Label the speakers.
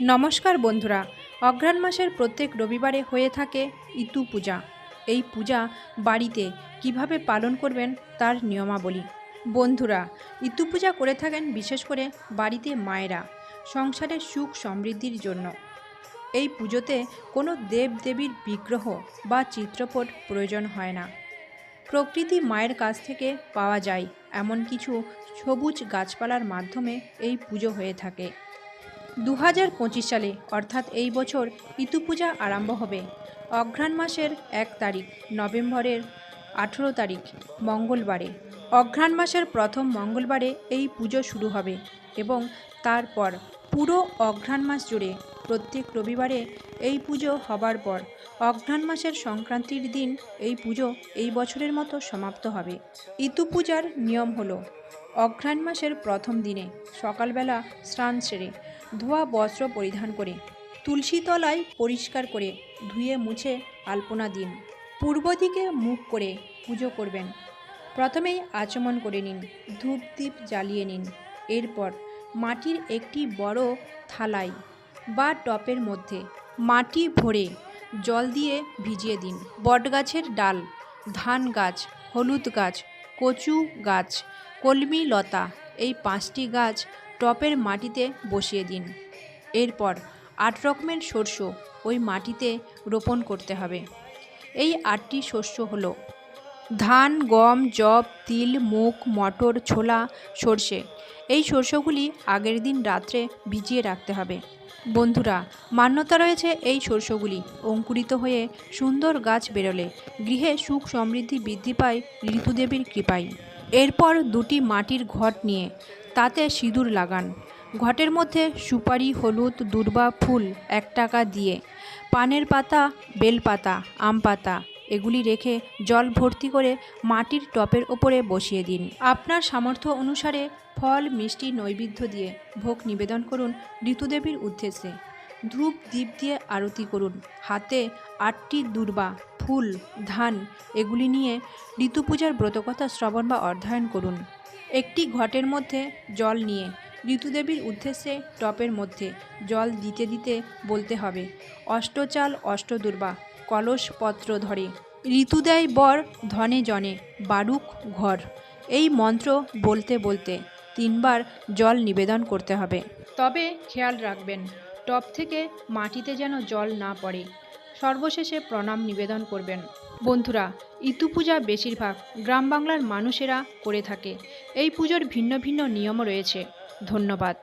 Speaker 1: নমস্কার বন্ধুরা, অঘ্রাণ মাসের প্রত্যেক রবিবারে হয়ে থাকে ইতু পূজা। এই পূজা বাড়িতে কীভাবে পালন করবেন তার নিয়মাবলী। বন্ধুরা, ইতু পূজা করে থাকেন বিশেষ করে বাড়িতে মায়েরা সংসারের সুখ সমৃদ্ধির জন্য। এই পুজোতে কোনো দেব দেবীর বিগ্রহ বা চিত্রপট প্রয়োজন হয় না। প্রকৃতি মায়ের কাছ থেকে পাওয়া যায় এমন কিছু সবুজ গাছপালার মাধ্যমে এই পুজো হয়ে থাকে। দু হাজার পঁচিশ সালে, অর্থাৎ এই বছর ইতু পূজা আরম্ভ হবে। অঘ্রাণ মাসের এক তারিখ, নভেম্বরের আঠেরো তারিখ, মঙ্গলবারে। অঘ্রাণ মাসের প্রথম মঙ্গলবারে এই পুজো শুরু হবে এবং তারপর পুরো অঘ্রাণ মাস জুড়ে প্রত্যেক রবিবারে এই পুজো হবার পর, অঘ্রাণ মাসের সংক্রান্তির দিন এই পুজো এই বছরের মতো সমাপ্ত হবে। ইতু পূজার নিয়ম হলো, অঘ্রাণ মাসের প্রথম দিনে সকালবেলা স্নান সেরে ধোয়া বস্ত্র পরিধান করে, তুলসী তলায় পরিষ্কার করে ধুয়ে মুছে আলপনা দিন। পূর্ব দিকে মুখ করে পুজো করবেন। প্রথমেই আচমন করে নিন, ধূপ দ্বীপ জ্বালিয়ে নিন। এরপর মাটির একটি বড় থালায় বা টপের মধ্যে। মাটি ভরে জল দিয়ে ভিজিয়ে দিন। বটগাছের ডাল, ধান গাছ, হলুদ গাছ, কচু গাছ, কলমি লতা, এই পাঁচটি গাছ টপের মাটিতে বসিয়ে দিন। এরপর আট রকমের শস্য ওই মাটিতে রোপণ করতে হবে। এই আটটি শস্য হলো ধান, গম জব তিল, মুগ, মটর, ছোলা, সর্ষে। এই শস্যগুলি আগের দিন রাত্রে ভিজিয়ে রাখতে হবে। বন্ধুরা, মান্যতা রয়েছে এই শস্যগুলি অঙ্কুরিত হয়ে সুন্দর গাছ বেরোলে, গৃহে সুখ সমৃদ্ধি বৃদ্ধি পায় ঋতুদেবীর কৃপায়। এরপর দুটি মাটির ঘট নিয়ে, তাতে সিঁদুর লাগান। ঘটের মধ্যে সুপারি, হলুদ, দুর্বা, ফুল এক টাকা দিয়ে, পানের পাতা বেলপাতা আম পাতা এগুলি রেখে জল ভর্তি করে মাটির টপের ওপরে বসিয়ে দিন। আপনার সামর্থ্য অনুসারে ফল, মিষ্টি, নৈবেদ্য দিয়ে ভোগ নিবেদন করুন ঋতুদেবীর উদ্দেশ্যে। ধূপ দ্বীপ দিয়ে আরতি করুন। হাতে আটটি দুর্বা, ফুল, ধান, এগুলি নিয়ে ঋতু পূজার ব্রতকথা শ্রবণ বা অধ্যয়ন করুন। একটি ঘটের মধ্যে জল নিয়ে ঋতুদেবীর উদ্দেশ্যে টপের মধ্যে জল দিতে দিতে বলতে হবে, অষ্টচাল, অষ্টদুর্বা কলসপত্র ধরে। ঋতুদেয় বর, ধনে জনে, বারুক ঘর। এই মন্ত্র বলতে বলতে তিনবার জল নিবেদন করতে হবে। তবে খেয়াল রাখবেন, টপ থেকে মাটিতে যেন জল না পড়ে। সর্বশেষে প্রণাম নিবেদন করবেন। বন্ধুরা, ইতু পূজা বেশিরভাগ গ্রাম বাংলার মানুষেরা করে থাকে। এই পুজোর ভিন্ন ভিন্ন নিয়ম রয়েছে। ধন্যবাদ।